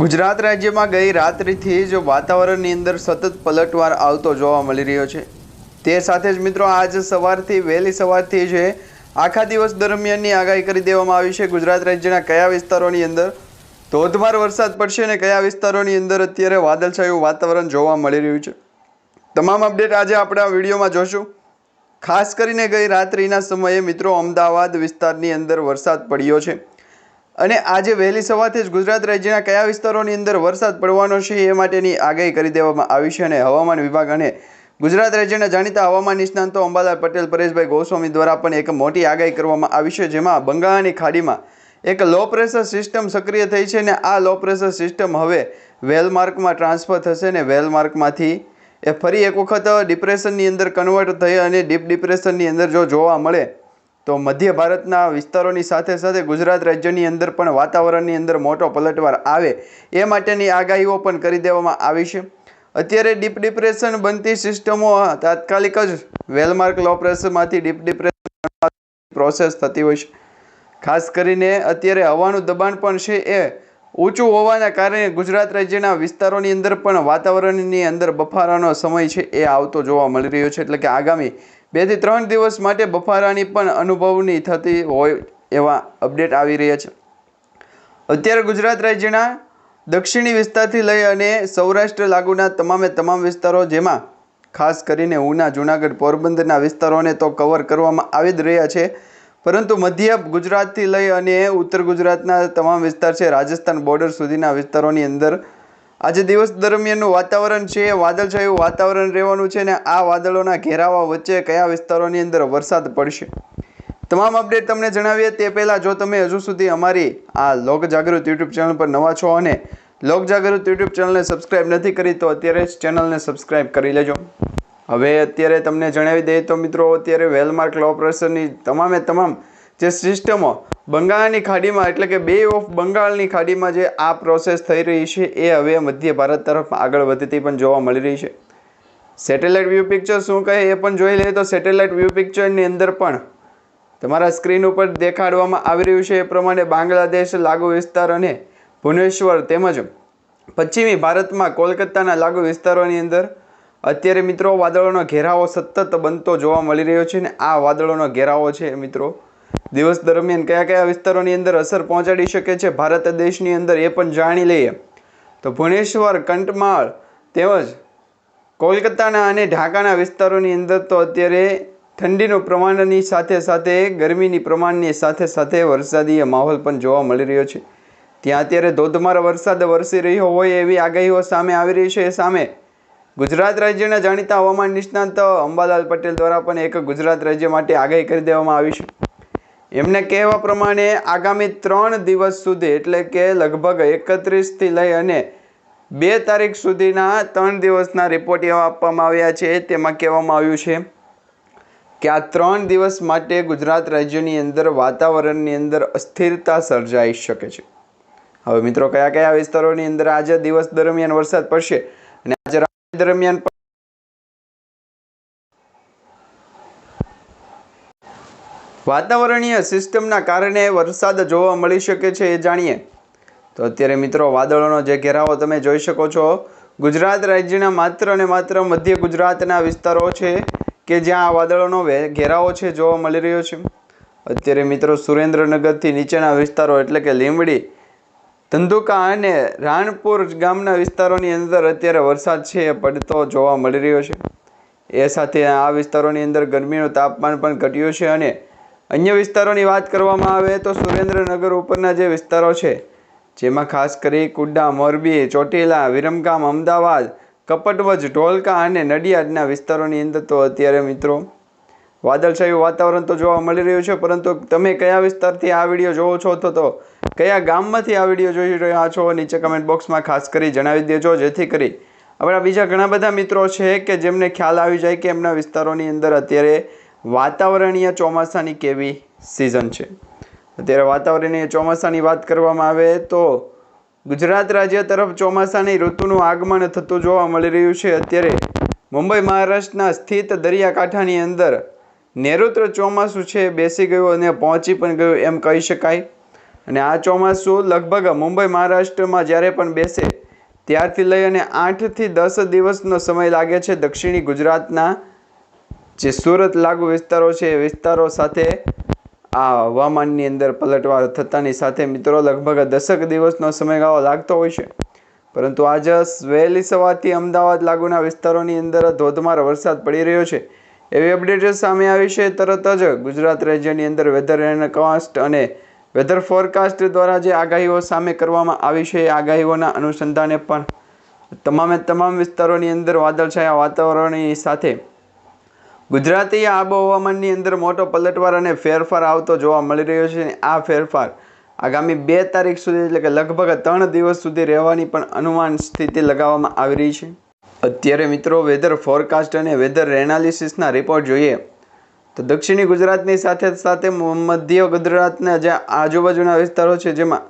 ગુજરાત રાજ્યમાં ગઈ રાત્રિથી જ વાતાવરણની અંદર સતત પલટવાર આવતો જોવા મળી રહ્યો છે. તે સાથે જ મિત્રો આજ સવારથી વહેલી સવારથી જ આખા દિવસ દરમિયાનની આગાહી કરી દેવામાં આવી છે. ગુજરાત રાજ્યના કયા વિસ્તારોની અંદર ધોધમાર વરસાદ પડશે અને કયા વિસ્તારોની અંદર અત્યારે વાદળછાયું વાતાવરણ જોવા મળી રહ્યું છે. તમામ અપડેટ આજે આપણે આ વિડીયોમાં જોશું. ખાસ કરીને ગઈ રાત્રિના સમયે મિત્રો અમદાવાદ વિસ્તારની અંદર વરસાદ પડ્યો છે. અને આજે વહેલી સવારથી જ ગુજરાત રાજ્યના કયા વિસ્તારોની અંદર વરસાદ પડવાનો છે એ માટેની આગાહી કરી દેવામાં આવી છે અને હવામાન વિભાગ અને ગુજરાત રાજ્યના જાણીતા હવામાન નિષ્ણાંતો અંબાલાલ પટેલ, પરેશભાઈ ગોસ્વામી દ્વારા પણ એક મોટી આગાહી કરવામાં આવી છે, જેમાં બંગાળની ખાડીમાં એક લો પ્રેશર સિસ્ટમ સક્રિય થઈ છે અને આ લો પ્રેશર સિસ્ટમ હવે વેલમાર્કમાં ટ્રાન્સફર થશે અને વેલમાર્કમાંથી એ ફરી એક વખત ડિપ્રેશનની અંદર કન્વર્ટ થઈ અને ડીપ ડિપ્રેશનની અંદર જો જોવા મળે તો મધ્ય ભારતના વિસ્તારોની સાથે સાથે ગુજરાત રાજ્યની અંદર પણ વાતાવરણની અંદર મોટો પલટવાર આવે એ માટેની આગાહીઓ પણ કરી દેવામાં આવી છે. અત્યારે ડીપ ડિપ્રેશન બનતી સિસ્ટમો તાત્કાલિક જ વેલમાર્ક લો પ્રેશરમાંથી ડીપ ડિપ્રેશન પ્રોસેસ થતી હોય છે. ખાસ કરીને અત્યારે હવાનું દબાણ પણ છે એ ઊંચું હોવાના કારણે ગુજરાત રાજ્યના વિસ્તારોની અંદર પણ વાતાવરણની અંદર બફારાનો સમય છે એ આવતો જોવા મળી રહ્યો છે. એટલે કે આગામી બેથી ત્રણ દિવસ માટે બફારાની પણ અનુભવની થતી હોય એવા અપડેટ આવી રહ્યા છે. અત્યારે ગુજરાત રાજ્યના દક્ષિણી વિસ્તારથી લઈ અને સૌરાષ્ટ્ર લાગુના તમામે તમામ વિસ્તારો જેમાં, ખાસ કરીને ઉના, જુનાગઢ, પોરબંદરના વિસ્તારોને તો કવર કરવામાં આવી જ રહ્યા છે. પરંતુ મધ્ય ગુજરાતથી લઈ અને ઉત્તર ગુજરાતના તમામ વિસ્તાર છે. રાજસ્થાન બોર્ડર સુધીના વિસ્તારોની અંદર આજે દિવસ દરમિયાનનું વાતાવરણ છે એ વાદળછાયું વાતાવરણ રહેવાનું છે ને આ વાદળોના ઘેરાવા વચ્ચે કયા વિસ્તારોની અંદર વરસાદ પડશે? તમામ અપડેટ તમને જણાવીએ તે પહેલાં જો તમે હજુ સુધી અમારી આ લોક જાગૃત યુટ્યુબ ચેનલ પર નવા છો અને લોક જાગૃત યુટ્યુબ ચેનલને સબસ્ક્રાઇબ નથી કરી તો અત્યારે જ ચેનલને સબસ્ક્રાઇબ કરી લેજો. હવે અત્યારે તમને જણાવી દઈએ તો મિત્રો, અત્યારે વેલમાર્ક લો પ્રેશરની તમામે તમામ જે સિસ્ટમો બંગાળની ખાડીમાં, એટલે કે બે ઓફ બંગાળની ખાડીમાં જે આ પ્રોસેસ થઈ રહી છે, એ હવે મધ્ય ભારત તરફ આગળ વધતી પણ જોવા મળી રહી છે. સેટેલાઇટ વ્યૂ પિક્ચર શું કહે એ પણ જોઈ લઈએ તો સેટેલાઇટ વ્યૂ પિક્ચરની અંદર પણ તમારા સ્ક્રીન ઉપર દેખાડવામાં આવી રહ્યું છે. એ પ્રમાણે બાંગ્લાદેશ લાગુ વિસ્તાર અને ભુવનેશ્વર તેમજ પશ્ચિમી ભારતમાં કોલકાતાના લાગુ વિસ્તારોની અંદર અત્યારે મિત્રો વાદળોનો ઘેરાવો સતત બનતો જોવા મળી રહ્યો છે ને આ વાદળોનો ઘેરાવો છે મિત્રો દિવસ દરમિયાન કયા કયા વિસ્તારોની અંદર અસર પહોંચાડી શકે છે? ભારત દેશની અંદર એ પણ જાણી લઈએ. તો ભુવનેશ્વર, કંટમાળ તેમજ કોલકાતાના અને ઢાકાના વિસ્તારોની અંદર તો અત્યારે ઠંડીનું પ્રમાણની સાથે સાથે ગરમીની પ્રમાણની સાથે સાથે વરસાદી માહોલ પણ જોવા મળી રહ્યો છે. ત્યાં અત્યારે ધોધમાર વરસાદ વરસી રહ્યો હોય એવી આગાહીઓ સામે આવી રહી છે. એ સામે ગુજરાત રાજ્યના જાણીતા હવામાન નિષ્ણાંત અંબાલાલ પટેલ દ્વારા પણ એક ગુજરાત રાજ્ય માટે આગાહી કરી દેવામાં આવી છે. એમને કહેવા પ્રમાણે આગામી ત્રણ દિવસ સુધી, એટલે કે લગભગ એકત્રીસથી લઈ અને બે તારીખ સુધીના ત્રણ દિવસના રિપોર્ટ એવા આપવામાં આવ્યા છે, તેમાં કહેવામાં આવ્યું છે કે આ ત્રણ દિવસ માટે ગુજરાત રાજ્યની અંદર વાતાવરણની અંદર અસ્થિરતા સર્જાઈ શકે છે. હવે મિત્રો કયા કયા વિસ્તારોની અંદર આજે દિવસ દરમિયાન વરસાદ પડશે અને આજે રાત્રિ દરમિયાન વાતાવરણીય સિસ્ટમના કારણે વરસાદ જોવા મળી શકે છે એ જાણીએ. તો અત્યારે મિત્રો વાદળોનો જે ઘેરાવો તમે જોઈ શકો છો, ગુજરાત રાજ્યના માત્ર અને માત્ર મધ્ય ગુજરાતના વિસ્તારો છે કે જ્યાં આ વાદળોનો ઘેરાવો છે જોવા મળી રહ્યો છે. અત્યારે મિત્રો સુરેન્દ્રનગરથી નીચેના વિસ્તારો એટલે કે લીંબડી, ધંધુકા અને રાણપુર ગામના વિસ્તારોની અંદર અત્યારે વરસાદ છે એ પડતો જોવા મળી રહ્યો છે. એ સાથે આ વિસ્તારોની અંદર ગરમીનું તાપમાન પણ ઘટ્યું છે અને અન્ય વિસ્તારોની વાત કરવામાં આવે તો સુરેન્દ્રનગર ઉપરના જે વિસ્તારો છે, જેમાં ખાસ કરી કુડા, મોરબી, ચોટીલા, વિરમગામ, અમદાવાદ, કપટવજ, ઢોલકા અને નડિયાદના વિસ્તારોની અંદર તો અત્યારે મિત્રો વાદળછાયું વાતાવરણ તો જોવા મળી રહ્યું છે, પરંતુ તમે કયા વિસ્તારથી આ વીડિયો જોવો છો તો તો કયા ગામમાંથી આ વીડિયો જોઈ રહ્યા છો નીચે કમેન્ટ બોક્સમાં ખાસ કરી જણાવી દેજો, જેથી કરી આપણા બીજા ઘણા બધા મિત્રો છે કે જેમને ખ્યાલ આવી જાય કે એમના વિસ્તારોની અંદર અત્યારે વાતાવરણીય ચોમાસાની કેવી સિઝન છે? અત્યારે વાતાવરણીય ચોમાસાની વાત કરવામાં આવે તો ગુજરાત રાજ્ય તરફ ચોમાસાની ઋતુનું આગમન થતું જોવા મળી રહ્યું છે. અત્યારે મુંબઈ મહારાષ્ટ્રના સ્થિત દરિયાકાંઠાની અંદર નેઋત્ર ચોમાસું છે, બેસી ગયું અને પહોંચી પણ ગયું એમ કહી શકાય. અને આ ચોમાસું લગભગ મુંબઈ મહારાષ્ટ્રમાં જ્યારે પણ બેસે ત્યારથી લઈ અને આઠથી દસ દિવસનો સમય લાગે છે દક્ષિણી ગુજરાતના જે સુરત લાગુ વિસ્તારો છે, એ વિસ્તારો સાથે આ હવામાનની અંદર પલટવાર થતાની સાથે મિત્રો લગભગ દશક દિવસનો સમયગાળો લાગતો હોય છે. પરંતુ આજે વહેલી સવારથી અમદાવાદ લાગુના વિસ્તારોની અંદર ધોધમાર વરસાદ પડી રહ્યો છે. એવી અપડેટ સામે આવી છે, તરત જ ગુજરાત રાજ્યની અંદર વેધર એન્ડકાસ્ટ અને વેધર ફોરકાસ્ટ દ્વારા જે આગાહીઓ સામે કરવામાં આવી છે, એ આગાહીઓના અનુસંધાને પણ તમામે તમામ વિસ્તારોની અંદર વાદળછાયા વાતાવરણની સાથે ગુજરાતી આબોહવામાનની અંદર મોટો પલટવાર અને ફેરફાર આવતો જોવા મળી રહ્યો છે. આ ફેરફાર આગામી બે તારીખ સુધી એટલે કે લગભગ ત્રણ દિવસ સુધી રહેવાની પણ અનુમાન સ્થિતિ લગાવવામાં આવી રહી છે. અત્યારે મિત્રો વેધર ફોરકાસ્ટ અને વેધર એનાલિસિસના રિપોર્ટ જોઈએ તો દક્ષિણી ગુજરાતની સાથે સાથે મધ્ય ગુજરાતના જે આજુબાજુના વિસ્તારો છે જેમાં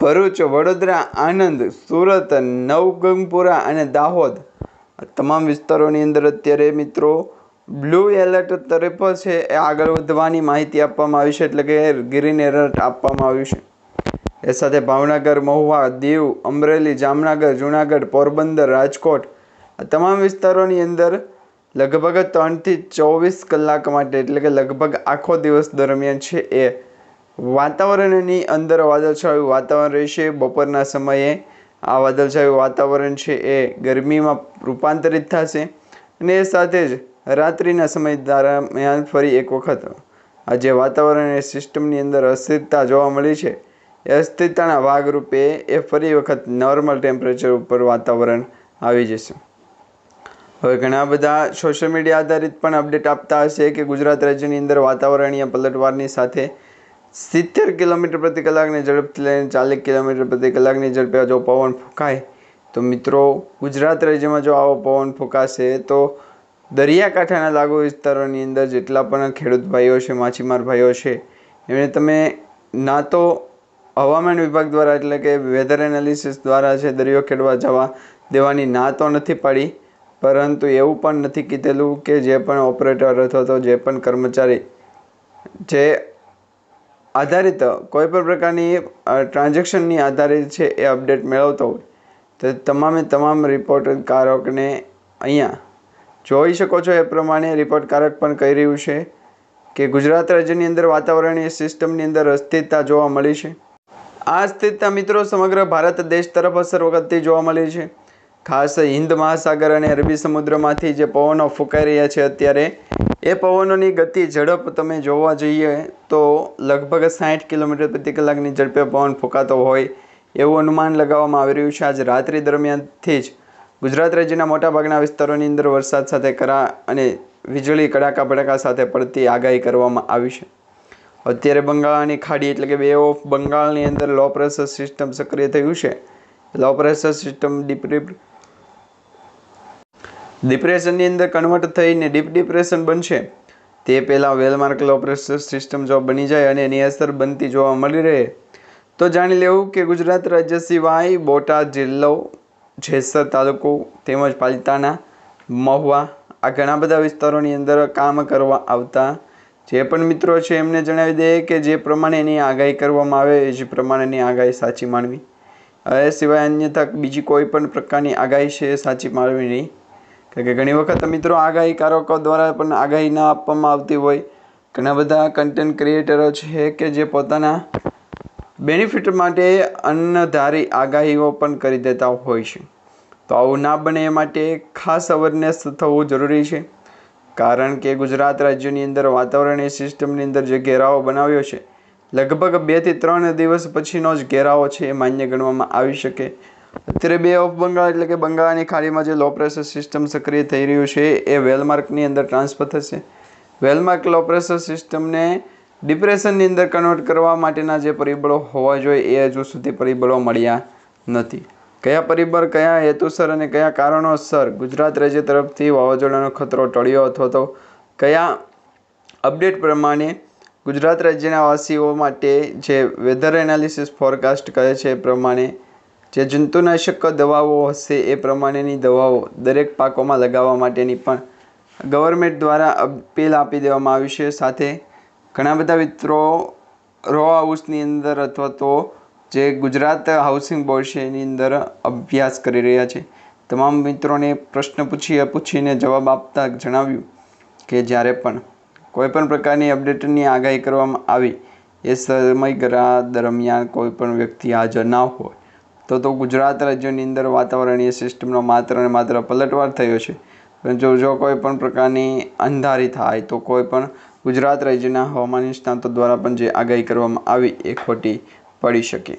ભરૂચ, વડોદરા, આણંદ, સુરત, નવગંગપુરા અને દાહોદ તમામ વિસ્તારોની અંદર અત્યારે મિત્રો બ્લુ એલર્ટ તરફ છે, એ આગળ વધવાની માહિતી આપવામાં આવી છે, એટલે કે ગ્રીન એલર્ટ આપવામાં આવ્યું છે. એ સાથે ભાવનગર, મહુવા, દીવ, અમરેલી, જામનગર, જુનાગઢ, પોરબંદર, રાજકોટ આ તમામ વિસ્તારોની અંદર લગભગ ત્રણથી ચોવીસ કલાક માટે, એટલે કે લગભગ આખો દિવસ દરમિયાન છે, એ વાતાવરણની અંદર વાદળછાયું વાતાવરણ રહેશે. બપોરના સમયે આ વાદળછાયું વાતાવરણ છે એ ગરમીમાં રૂપાંતરિત થશે અને એ સાથે જ રાત્રિના સમય દરમિયાન ફરી એક વખત આ જે વાતાવરણ એ સિસ્ટમની અંદર અસ્થિરતા જોવા મળી છે. એ અસ્થિરતાના ભાગરૂપે એ ફરી વખત નોર્મલ ટેમ્પરેચર ઉપર વાતાવરણ આવી જશે. હવે ઘણા બધા સોશિયલ મીડિયા આધારિત પણ અપડેટ આપતા હશે કે ગુજરાત રાજ્યની અંદર વાતાવરણીય પલટવારની સાથે સિત્તેર કિલોમીટર પ્રતિ કલાકની ઝડપથી લઈને ચાલીસ કિલોમીટર પ્રતિ કલાકની ઝડપે જો પવન ફૂંકાય, તો મિત્રો ગુજરાત રાજ્યમાં જો આવો પવન ફૂંકાશે, તો દરિયાકાંઠાના લાગુ વિસ્તારોની અંદર જેટલા પણ ખેડૂત ભાઈઓ છે, માછીમાર ભાઈઓ છે એમણે તમે ના તો હવામાન વિભાગ દ્વારા એટલે કે વેધર એનાલિસિસ દ્વારા છે, દરિયો ખેડવા જવા દેવાની ના તો નથી પાડી, પરંતુ એવું પણ નથી કીધેલું કે જે પણ ઓપરેટર અથવા તો જે પણ કર્મચારી જે આધારિત કોઈ પણ પ્રકારની ટ્રાન્ઝેક્શનની આધારિત છે એ અપડેટ મેળવતો હોય, તો તમામે તમામ રિપોર્ટ કારકને અહીંયા જોઈ શકો છો એ પ્રમાણે રિપોર્ટકારક પણ કહી રહ્યું છે કે ગુજરાત રાજ્યની અંદર વાતાવરણીય સિસ્ટમની અંદર અસ્થિરતા જોવા મળી છે. આ અસ્થિરતા મિત્રો સમગ્ર ભારત દેશ તરફ અસર વખતથી જોવા મળી છે. ખાસ હિન્દ મહાસાગર અને અરબી સમુદ્રમાંથી જે પવનો ફૂંકાઈ રહ્યા છે અત્યારે એ પવનોની ગતિ ઝડપ તમે જોવા જઈએ તો લગભગ સાઠ કિલોમીટર પ્રતિ કલાકની ઝડપે પવન ફૂંકાતો હોય એવું અનુમાન લગાવવામાં આવી રહ્યું છે. આજ રાત્રિ દરમિયાનથી જ ગુજરાત રાજ્યના મોટાભાગના વિસ્તારોની અંદર વરસાદ સાથે કરા અને વીજળી, કડાકા, ભડાકા સાથે પડતી આગાહી કરવામાં આવી છે. અત્યારે બંગાળની ખાડી એટલે કે બે ઓફ બંગાળની અંદર લો પ્રેશર સિસ્ટમ સક્રિય થયું છે. લો પ્રેશર સિસ્ટમ ડીપ ડિપ્રેશનની અંદર કન્વર્ટ થઈને ડીપ ડિપ્રેશન બનશે. તે પહેલાં વેલમાર્ક ઓપરેશન સિસ્ટમ જો બની જાય અને એની અસર બનતી જોવા મળી રહે. તો જાણી લેવું કે ગુજરાત રાજ્ય સિવાય બોટાદ જિલ્લો, જેસર તાલુકો તેમજ પાલિતાના મહુવા આ ઘણા બધા વિસ્તારોની અંદર કામ કરવા આવતા જે પણ મિત્રો છે એમને જણાવી દઈએ કે જે પ્રમાણે એની આગાહી કરવામાં આવે એ જ પ્રમાણેની આગાહી સાચી માનવી. એ સિવાય અન્યથા બીજી કોઈ પણ પ્રકારની આગાહી છે એ સાચી માનવી નહીં. કારણ કે ઘણી વખત મિત્રો આગાહીકારકો દ્વારા પણ આગાહી ના આપવામાં આવતી હોય. ઘણા બધા કન્ટેન્ટ ક્રિએટરો છે કે જે પોતાના બેનિફિટ માટે અન્નધારી આગાહીઓ પણ કરી દેતા હોય છે. તો આવું ના બને એ માટે ખાસ અવેરનેસ થવું જરૂરી છે. કારણ કે ગુજરાત રાજ્યની અંદર વાતાવરણીય સિસ્ટમની અંદર જે ઘેરાવો બનાવ્યો છે, લગભગ બેથી ત્રણ દિવસ પછીનો જ ઘેરાવો છે એ માન્ય ગણવામાં આવી શકે. અત્યારે બે ઓફ બંગાળ એટલે કે બંગાળની ખાડીમાં જે લો પ્રેશર સિસ્ટમ સક્રિય થઈ રહ્યું છે, એ વેલમાર્કની અંદર ટ્રાન્સફર થશે. વેલમાર્ક લો પ્રેશર સિસ્ટમને ડિપ્રેશનની અંદર કન્વર્ટ કરવા માટેના જે પરિબળો હોવા જોઈએ, એ હજુ સુધી પરિબળો મળ્યા નથી. કયા પરિબળ, કયા હેતુસર અને કયા કારણોસર ગુજરાત રાજ્ય તરફથી વાવાઝોડાનો ખતરો ટળ્યો અથવા તો કયા અપડેટ પ્રમાણે ગુજરાત રાજ્યના વાસીઓ માટે જે વેધર એનાલિસિસ ફોરકાસ્ટ કહે છે એ પ્રમાણે જે જંતુનાશક દવાઓ હશે એ પ્રમાણેની દવાઓ દરેક પાકોમાં લગાવવા માટેની પણ ગવર્મેન્ટ દ્વારા અપીલ આપી દેવામાં આવી છે. સાથે ઘણા બધા મિત્રો રો હાઉસની અંદર અથવા તો જે ગુજરાત હાઉસિંગ બોર્ડ છે એની અંદર અભ્યાસ કરી રહ્યા છે. તમામ મિત્રોને પ્રશ્ન પૂછી પૂછીને જવાબ આપતા જણાવ્યું કે જ્યારે પણ કોઈ પણ પ્રકારની અપડેટની આગાહી કરવામાં આવી, એ સમયગાળા દરમિયાન કોઈ પણ વ્યક્તિ હાજર ના હોય. તો તો ગુજરાત રાજ્યની અંદર વાતાવરણીય સિસ્ટમનો માત્ર ને માત્ર પલટવાર થયો છે. જો જો કોઈ પણ પ્રકારની અંધારી થાય તો કોઈ પણ ગુજરાત રાજ્યના હવામાન નિષ્ણાતો દ્વારા પણ જે આગાહી કરવામાં આવી એ ખોટી પડી શકે.